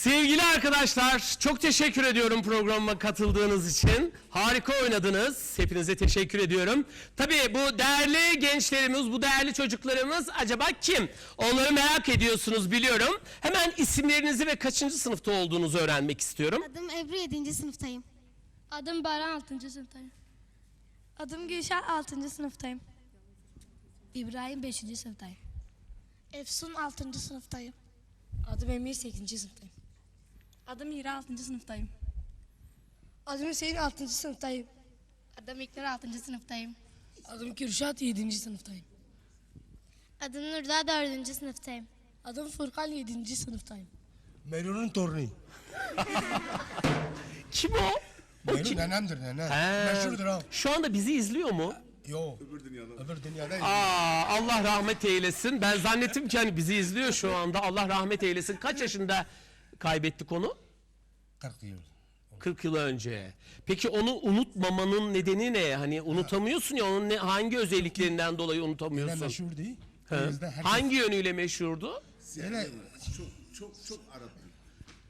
Sevgili arkadaşlar, çok teşekkür ediyorum programıma katıldığınız için. Harika oynadınız. Hepinize teşekkür ediyorum. Tabii bu değerli gençlerimiz, bu değerli çocuklarımız acaba kim? Onları merak ediyorsunuz biliyorum. Hemen isimlerinizi ve kaçıncı sınıfta olduğunuzu öğrenmek istiyorum. Adım Ebru 7. sınıftayım. Adım Baran 6. sınıftayım. Adım Gülşen 6. sınıftayım. İbrahim 5. sınıftayım. Efsun 6. sınıftayım. Adım Emir 8. sınıftayım. Adım Hira 6. sınıftayım. Adım Hüseyin 6. sınıftayım. Adım İknur 6. sınıftayım. Adım Kürşat 7. sınıftayım. Adım Nurda 4. sınıftayım. Adım Furkan 7. sınıftayım. Merun'un torunu. Kim o? O kim? nenemdir nene. He. Meşhurdur ha. Şu anda bizi izliyor mu? Yo. Öbür dünyada. Öbür dünyada. Aa, Allah rahmet eylesin. Ben zannettim ki hani bizi izliyor şu anda. Allah rahmet eylesin. Kaç yaşında kaybettik onu? 40 yıl. 40 yıl önce. Peki onu unutmamanın nedeni ne? Hani unutamıyorsun ya onun ne, hangi özelliklerinden dolayı Nene unutamıyorsun? meşhur değil. O yüzden herkes- Hangi yönüyle meşhurdu? Nene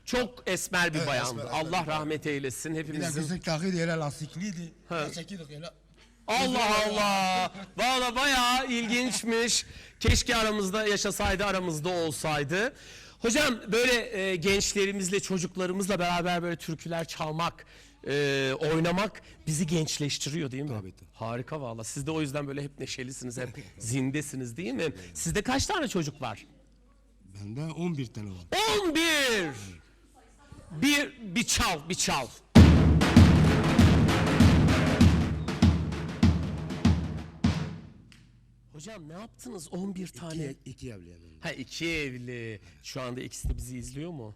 Çok esmer bir Evet, bayandı. esmer. Allah rahmet eylesin bir de hepimizin. kızın takıydı yere lastikliydi. Çekiyorduk yere. Allah Allah. Valla bayağı ilginçmiş. Keşke aramızda yaşasaydı, aramızda olsaydı. Hocam böyle e, gençlerimizle, çocuklarımızla beraber böyle türküler çalmak, e, oynamak bizi gençleştiriyor değil mi? Tabii, tabii. Harika valla. Siz de o yüzden böyle hep neşelisiniz, hep zindesiniz değil mi? Sizde kaç tane çocuk var? Bende 11 tane var. 11. Bir, bir çal, bir çal. Hocam ne yaptınız 11 tane? İki, iki evliyim. Ha iki evli. Şu anda ikisi de bizi izliyor mu?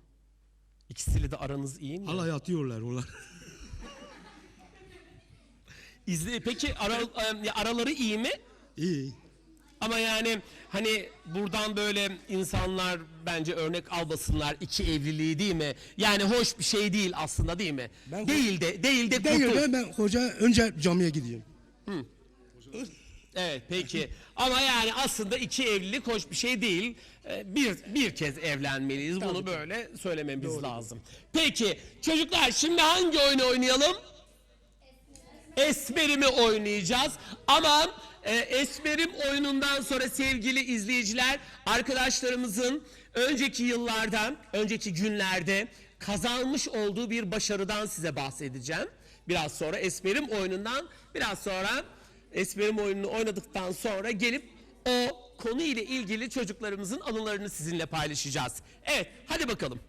İkisiyle de aranız iyi mi? Hala yatıyorlar onlar. İzle, peki ara, araları iyi mi? İyi. Ama yani hani buradan böyle insanlar bence örnek almasınlar iki evliliği değil mi? Yani hoş bir şey değil aslında değil mi? Ben- değil de değil de Değil kurtul. ben, ben hoca önce camiye gidiyorum. Evet peki. Ama yani aslında iki evlilik hoş bir şey değil. Ee, Bir bir kez evlenmeliyiz. Bunu böyle söylememiz lazım. Peki çocuklar şimdi hangi oyunu oynayalım? Esmerimi oynayacağız. Ama e, Esmerim oyunundan sonra sevgili izleyiciler arkadaşlarımızın önceki yıllardan, önceki günlerde kazanmış olduğu bir başarıdan size bahsedeceğim. Biraz sonra Esmerim oyunundan, biraz sonra Esmerim oyununu oynadıktan sonra gelip o konu ile ilgili çocuklarımızın anılarını sizinle paylaşacağız. Evet, hadi bakalım.